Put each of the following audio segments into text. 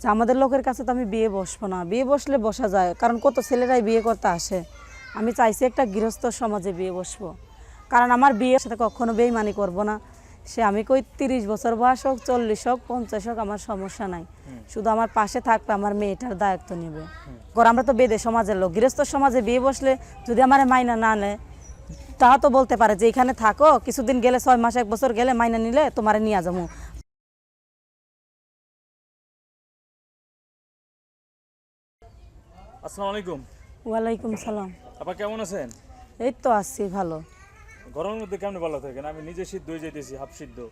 যে আমাদের লোকের কাছে তো আমি বিয়ে বসবো না। বিয়ে বসলে বসা যায়। কারণ কত ছেলেরাই বিয়ে করতে আসে। আমি চাইছি একটা গৃহস্থ সমাজে বিয়ে বসবো। কারণ আমার বিয়ের সাথে কখনো বেইমানি করব না। সে আমি কই তিরিশ বছর বয়স হোক চল্লিশ হোক পঞ্চাশ হোক আমার সমস্যা নাই। শুধু আমার পাশে থাকবে আমার মেয়েটার দায়িত্ব নেবে। কারণ আমরা তো বেদে সমাজের লোক। গৃহস্থ সমাজে বিয়ে বসলে যদি আমার মাইনা না নেয় তা তো বলতে পারে যে এখানে থাকো কিছুদিন গেলে ছয় মাস এক বছর গেলে মাইনা নিলে তোমারে নিয়ে যাব। আসসালামু আলাইকুম। ওয়ালাইকুম সালাম। আপা কেমন আছেন? এই তো আসছি ভালো। গরমের মধ্যে কেমন ভালো থাকেন? আমি নিজে সিদ্ধ হয়ে যেতেছি হাফ সিদ্ধ।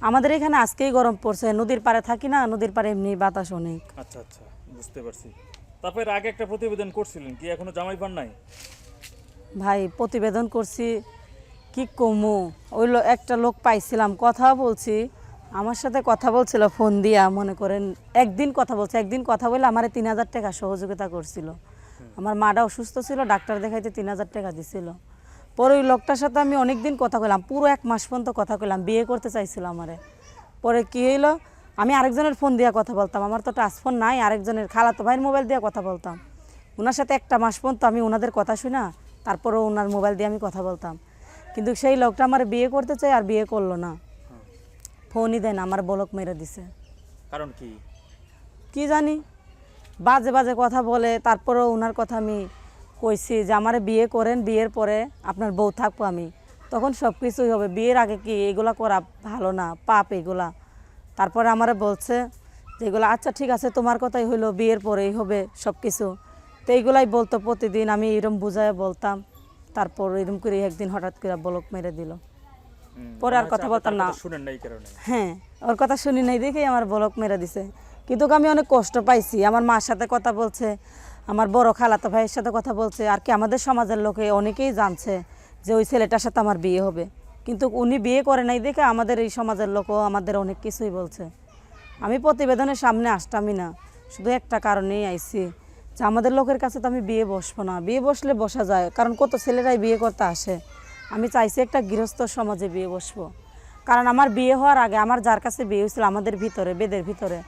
আমাদের এখানে আজকেই গরম পড়ছে নদীর পাড়ে থাকি না নদীর পাড়ে এমনি বাতাস অনেক। আচ্ছা আচ্ছা বুঝতে পারছি। তারপরে আগে একটা প্রতিবেদন করছিলেন কি এখনও জামাই পান নাই? ভাই প্রতিবেদন করছি কি কমু? ওই লো- একটা লোক পাইছিলাম কথা বলছি। আমার সাথে কথা বলছিল, ফোন দিয়া মনে করেন, একদিন কথা বলছে, একদিন কথা বলে আমার তিন হাজার টাকা সহযোগিতা করছিল। আমার মাটা অসুস্থ ছিল, ডাক্তার দেখাইতে তিন হাজার টাকা দিছিল। পরে ওই লোকটার সাথে আমি অনেক দিন কথা কইলাম, পুরো এক মাস পর্যন্ত কথা কইলাম, বিয়ে করতে চাইছিল আমারে। পরে কি হইল, আমি আরেকজনের ফোন দিয়ে কথা বলতাম, আমার তো টাচ ফোন নাই, আরেকজনের খালাতো ভাইয়ের মোবাইল দিয়ে কথা বলতাম। ওনার সাথে একটা মাস পর্যন্ত আমি ওনাদের কথা শুনা তারপরে ওনার মোবাইল দিয়ে আমি কথা বলতাম। কিন্তু সেই লোকটা আমার বিয়ে করতে চাই আর বিয়ে করল না। ফোনই দেন আমার বলক মেরে দিছে। কারণ কি? কি জানি? বাজে বাজে কথা বলে তারপরেও ওনার কথা আমি কইছি যে আমারে বিয়ে করেন বিয়ের পরে আপনার বউ থাকব আমি। তখন সব কিছুই হবে। বিয়ের আগে কি এগুলা করা ভালো না? পাপ এগুলা। তারপরে আমারে বলছে যে এগুলো আচ্ছা ঠিক আছে তোমার কথাই হইল বিয়ের পরেই হবে সব কিছু তো এইগুলাই বলতো প্রতিদিন আমি এরম বুঝায় বলতাম। তারপর এরম করে একদিন হঠাৎ করে বলক মেরে দিল। পরে আর কথা বলতাম না। শুনেন না এই কারণে। হ্যাঁ ওর কথা শুনি নাই দেখেই আমার বলক মেরে দিছে। কিন্তু আমি অনেক কষ্ট পাইছি। আমার মার সাথে কথা বলছে আমার বড় খালাতো ভাইয়ের সাথে কথা বলছে আর কি আমাদের সমাজের লোকে অনেকেই জানছে যে ওই ছেলেটার সাথে আমার বিয়ে হবে। কিন্তু উনি বিয়ে করে নাই দেখে আমাদের এই সমাজের লোকও আমাদের অনেক কিছুই বলছে। আমি প্রতিবেদনের সামনে আসতামই না। শুধু একটা কারণেই আইছি যে আমাদের লোকের কাছে তো আমি বিয়ে বসবো না। বিয়ে বসলে বসা যায়। কারণ কত ছেলেরাই বিয়ে করতে আসে। আমি চাইছি একটা গৃহস্থ সমাজে বিয়ে বসবো। কারণ আমার বিয়ে হওয়ার আগে আমার যার কাছে বিয়ে হয়েছিল আমাদের ভিতরে, বেদের ভিতরে,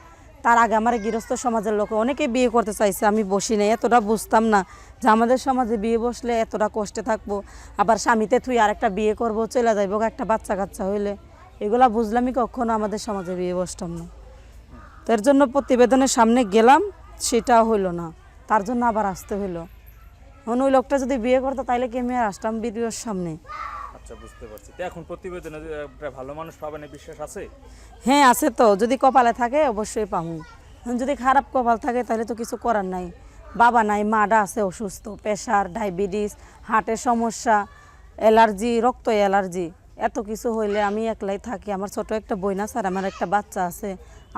তার আগে আমার গৃহস্থ সমাজের লোক অনেকে বিয়ে করতে চাইছে, আমি বসি নাই, এতটা বুঝতাম না যে আমাদের সমাজে বিয়ে বসলে এতটা কষ্টে থাকব, আবার স্বামীতে তুই আরেকটা বিয়ে করব, চলে যাইব একটা বাচ্চা কাচ্চা হইলে। এগুলা বুঝলামই কখনো আমাদের সমাজে বিয়ে বসতাম না। তো এর জন্য প্রতিবেদনের সামনে গেলাম, সেটা হইল না। তার জন্য আবার আসতে হইল। এখন ওই লোকটা যদি বিয়ে করতো তাইলে কি আমি আর আসতাম ভিডিওর সামনে? আচ্ছা বুঝতে পারছি। তো এখন প্রতিবেদনে একটা ভালো মানুষ পাবেন বিশ্বাস আছে? হ্যাঁ আছে তো। যদি কপালে থাকে অবশ্যই পাবো। যদি খারাপ কপাল থাকে তাহলে তো কিছু করার নাই। বাবা নাই মাডা আছে অসুস্থ প্রেশার ডায়াবেটিস হার্টের সমস্যা অ্যালার্জি রক্ত অ্যালার্জি। এত কিছু হইলে আমি একলাই থাকি। আমার ছোট একটা বইনা স্যার আমার একটা বাচ্চা আছে।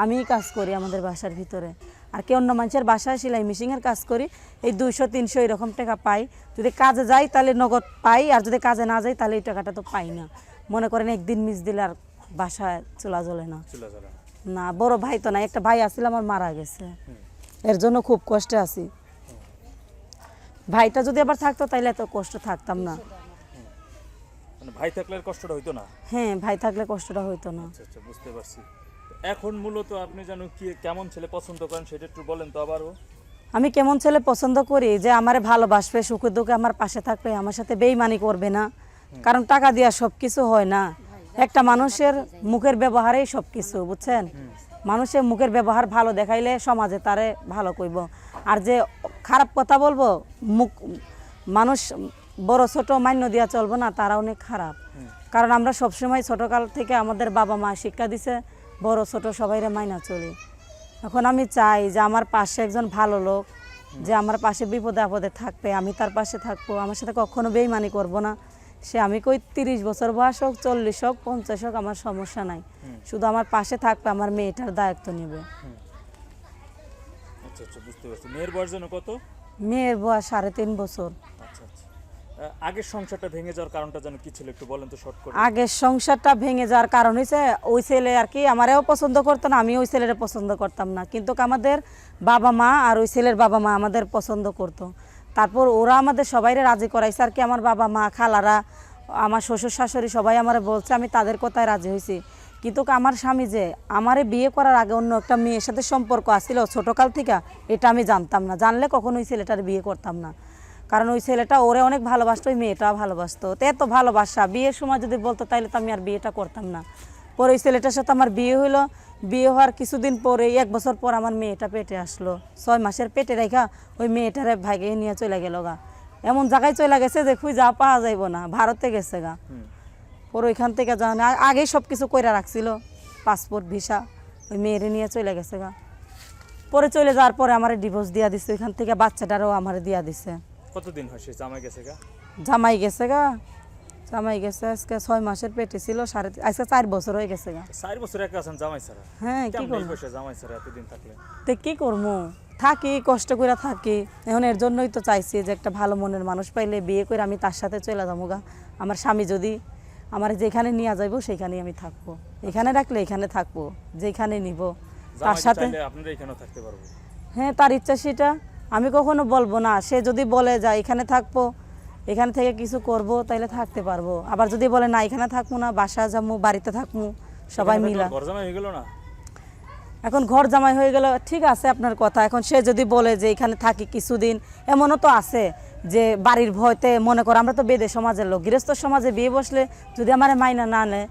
আমিই কাজ করি আমাদের বাসার ভিতরে। আর কি অন্য মানুষের বাসায় সেলাই মেশিনের কাজ করি এই দুইশো তিনশো এরকম টাকা পাই। যদি কাজে যাই তাহলে নগদ পাই আর যদি কাজে না যাই তাহলে এই টাকাটা তো পাই না। মনে করেন একদিন মিস দিলে আর বাসায় চলা চলে না। না বড় ভাই তো না একটা ভাই আসলে আমার মারা গেছে। এর জন্য খুব কষ্টে আছি। ভাইটা যদি আবার থাকতো তাহলে এত কষ্ট থাকতাম না। মানে ভাই থাকলে কষ্টটা হইতো না? হ্যাঁ ভাই থাকলে কষ্টটা হইতো না। আচ্ছা আচ্ছা বুঝতে পারছি। এখন মূলত আপনি যেন কি কেমন ছেলে পছন্দ করেন সেটা একটু বলেন তো আবারও। আমি কেমন ছেলে পছন্দ করি যে আমারে ভালোবাসবে সুখে দুঃখে আমার পাশে থাকবে আমার সাথে বেইমানি করবে না। কারণ টাকা দিয়া সব কিছু হয় না। একটা মানুষের মুখের ব্যবহারেই সব কিছু বুঝছেন মানুষের মুখের ব্যবহার ভালো দেখাইলে সমাজে তারে ভালো কইব। আর যে খারাপ কথা বলব মুখ মানুষ বড় ছোট মান্য দিয়া চলবো না তারা অনেক খারাপ। কারণ আমরা সবসময় ছোটকাল থেকে আমাদের বাবা মা শিক্ষা দিছে বড় ছোট সবাইরে মাইনা চলি। এখন আমি চাই যে আমার পাশে একজন ভালো লোক যে আমার পাশে বিপদে আপদে থাকবে আমি তার পাশে থাকব আমার সাথে কখনো বেইমানি করব না। সে আমি কই তিরিশ বছর বয়স হোক চল্লিশ হোক পঞ্চাশ হোক আমার সমস্যা নাই। শুধু আমার পাশে থাকবে আমার মেয়েটার দায়িত্ব নেবে। আচ্ছা আচ্ছা মেয়ের বয়স মেয়ের বয়স সাড়ে তিন বছর। আগের সংসারটা ভেঙে যাওয়ার কারণটা যেন কি ছিল একটু বলেন তো শর্ট করে। আগের সংসারটা ভেঙে যাওয়ার কারণ হয়েছে ওই ছেলে আর কি আমারেও পছন্দ করতো না আমি ওই ছেলের পছন্দ করতাম না। কিন্তু আমাদের বাবা মা আর ওই ছেলের বাবা মা আমাদের পছন্দ করতো। তারপর ওরা আমাদের সবাইরে রাজি করাইছে আর কি, আমার বাবা মা, খালারা, আমার শ্বশুর শাশুড়ি সবাই আমার বলছে, আমি তাদের কথায় রাজি হয়েছি কিন্তু আমার স্বামী যে আমারে বিয়ে করার আগে অন্য একটা মেয়ের সাথে সম্পর্ক আসছিল ছোটকাল থেকে, এটা আমি জানতাম না। জানলে কখনো ওই ছেলেটার বিয়ে করতাম না। কারণ ওই ছেলেটা ওরে অনেক ভালোবাসতো ওই মেয়েটা ভালোবাসতো। তো এত ভালোবাসা বিয়ের সময় যদি বলতো তাহলে তো আমি আর বিয়েটা করতাম না। পরে ওই ছেলেটার সাথে আমার বিয়ে হলো বিয়ে হওয়ার কিছুদিন পরে এক বছর পর আমার মেয়েটা পেটে আসলো। ছয় মাসের পেটে রেখা ওই মেয়েটারে ভাগে নিয়ে চলে গেল গা। এমন জায়গায় চলে গেছে যে খুঁজা পাওয়া যাইব না ভারতে গেছে গা। পরে ওইখান থেকে আ- আগেই সব কিছু কইরা রাখছিল পাসপোর্ট ভিসা ওই মেয়েরে নিয়ে চলে গেছে গা। পরে চলে যাওয়ার পরে আমার ডিভোর্স দিয়া দিছে ওইখান থেকে বাচ্চাটারও আমার দিয়া দিছে। কতদিন হয় সে জামাই গেছে গা? জামাই গেছে গা। জামাই গেছে আজকে ছয় মাসের পেটে ছিল সাড়ে আজকে চার বছর হয়ে গেছে গা। চার বছর একা আছেন জামাই ছাড়া? হ্যাঁ কি করব? জামাই ছাড়া এতদিন থাকলে তো কি করব? থাকি কষ্ট করে থাকি। এখন এর জন্যই তো চাইছি যে একটা ভালো মনের মানুষ পাইলে বিয়ে করে আমি তার সাথে চলে যাব গা। আমার স্বামী যদি আমার যেখানে নিয়ে যাইবো সেখানেই আমি থাকব। এখানে রাখলে এখানে থাকব যেখানে নিব। তার সাথে আপনারা এখানেও থাকতে পারব? হ্যাঁ তার ইচ্ছা সেটা। আমি কখনো বলব না। সে যদি বলে যা এখানে থাকব এখান থেকে কিছু করব তাইলে থাকতে পারব। আবার যদি বলে না এখানে থাকব না বাসা যাব বাড়িতে থাকব সবাই মিলা। এখন ঘর জামাই হয়ে গেল ঠিক আছে আপনার কথা। এখন সে যদি বলে যে এখানে থাকি কিছুদিন এমনও তো আছে যে বাড়ির ভয়তে মনে করো আমরা তো বেদে সমাজের লোক। গৃহস্থ সমাজে বিয়ে বসলে যদি আমার মাইনা না নেয়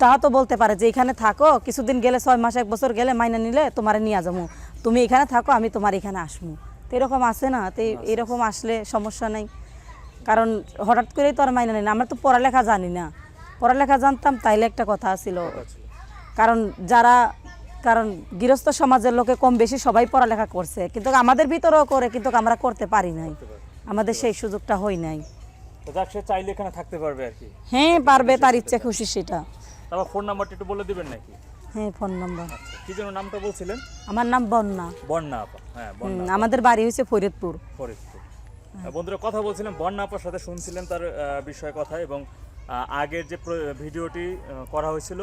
তা তো বলতে পারে যে এখানে থাকো কিছুদিন গেলে ছয় মাস এক বছর গেলে মাইনা নিলে তোমার নিয়ে যাব। তুমি এখানে থাকো আমি তোমার এখানে আসব। তো এরকম আছে না? তো এরকম আসলে সমস্যা নেই। কারণ হঠাৎ করেই তো আর মাইনা নেই। না আমরা তো পড়ালেখা জানি না। পড়ালেখা জানতাম তাইলে একটা কথা ছিল। কারণ যারা কারণ গৃহস্থ সমাজের লোকে কম বেশি সবাই পড়ালেখা করছে। কিন্তু আমাদের ভিতরেও করে কিন্তু আমরা করতে পারি নাই। আমাদের সেই সুযোগটা হয় নাই। চাইলে এখানে থাকতে পারবে আর কি। হ্যাঁ পারবে তার ইচ্ছে খুশি সেটা। তারপর ফোন নাম্বারটা একটু বলে দিবেন নাকি? হ্যাঁ ফোন নম্বর। আচ্ছা কি যেন নামটা বলছিলেন? আমার নাম বন্যা। বন্যা আপা হ্যাঁ বন্যা আমাদের বাড়ি হয়েছে ফরিদপুর। ফরিদপুর। বন্ধুরা কথা বলছিলেন বন্যা আপার সাথে শুনছিলেন তার বিষয়ে কথা এবং আগের যে ভিডিওটি করা হয়েছিল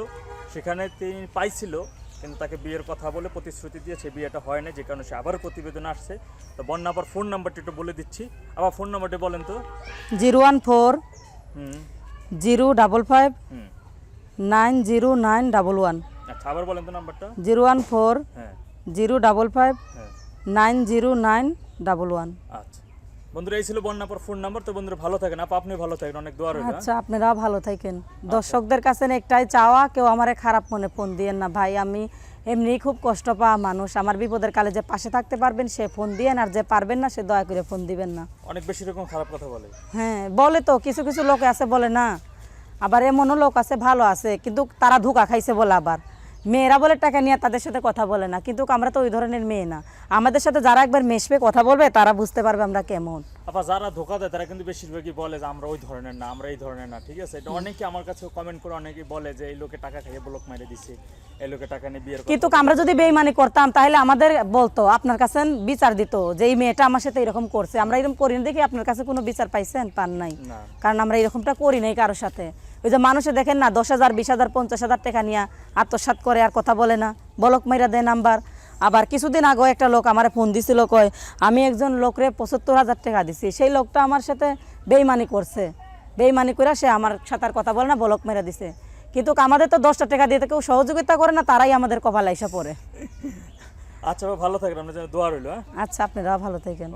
সেখানে তিনি পাইছিল কিন্তু তাকে বিয়ের কথা বলে প্রতিশ্রুতি দিয়েছে বিয়েটা হয় না যে কারণে সে আবার প্রতিবেদন আসছে। তো বন্যা আপার ফোন নাম্বারটি একটু বলে দিচ্ছি। আবার ফোন নাম্বারটি বলেন তো। Zero one four zero double five nine zero nine double one. আবার বলেন তো নাম্বারটা। জিরো ওয়ান ফোর হ্যাঁ। জিরো ডাবল ফাইভ হ্যাঁ। Nine zero nine double one. আচ্ছা। বন্ধুরা এই ছিল বন্যা আপার ফোন নাম্বার তো বন্ধুরা ভালো থাকেন। আপা আপনি ভালো থাকেন। অনেক দোয়া রইল হ্যাঁ? আচ্ছা ভালো থাকেন। দর্শকদের কাছে একটাই চাওয়া কেউ আমারে খারাপ মনে ফোন দিয়েন না। ভাই আমি এমনি খুব কষ্ট পাওয়া মানুষ। আমার বিপদের কালে যে পাশে থাকতে পারবেন সে ফোন দিয়েন। আর যে পারবেন না সে দয়া করে ফোন দিবেন না। অনেক বেশি রকম খারাপ কথা বলে। হ্যাঁ বলে তো কিছু কিছু লোক আছে বলে না। আবার এমনও লোক আছে ভালো আছে। কিন্তু তারা ধোকা খাইছে বলে আবার। মেয়েরা বলে টাকা নিয়ে তাদের সাথে কথা বলে না। কিন্তু আমরা তো ওই ধরনের মেয়ে না। আমাদের সাথে যারা একবার মেশবে কথা বলবে তারা বুঝতে পারবে আমরা কেমন। আপা যারা ধোকা দেয় তারা কিন্তু বেশিরভাগই বলে যে আমরা ওই ধরনের না আমরা এই ধরনের না ঠিক আছে? এটা অনেকে আমার কাছে কমেন্ট করে অনেকেই বলে যে এই লোকে টাকা খাইয়ে ব্লক মেরে দিছে এই লোকে টাকা নিয়ে বিয়ের কিন্তু আমরা যদি বেইমানি করতাম তাহলে আমাদের বলতো আপনার কাছে বিচার দিত যে এই মেয়েটা আমার সাথে এরকম করছে। আমরা এরকম করি না দেখি আপনার কাছে কোনো বিচার পাইছেন? পান নাই। কারণ আমরা এরকমটা করি নাই কারোর সাথে। ওই যে মানুষে দেখেন না দশ হাজার বিশ হাজার পঞ্চাশ হাজার টাকা নিয়ে আত্মসাৎ করে আর কথা বলে না। বলক মাইরা দেয় নাম্বার। আবার কিছুদিন আগে একটা লোক আমার ফোন দিছিল কয় আমি একজন লোকরে পঁচাত্তর হাজার টাকা দিছি। সেই লোকটা আমার সাথে বেইমানি করছে। বেইমানি করে সে আমার সাথে আর কথা বলে না বলক মেরা দিছে। কিন্তু আমাদের তো দশটা টাকা দিয়ে কেউ সহযোগিতা করে না তারাই আমাদের কপাল আইসা পড়ে। আচ্ছা ভালো থাকেন আপনার দোয়া রইল হ্যাঁ? আচ্ছা আপনারা ভালো থাকেন।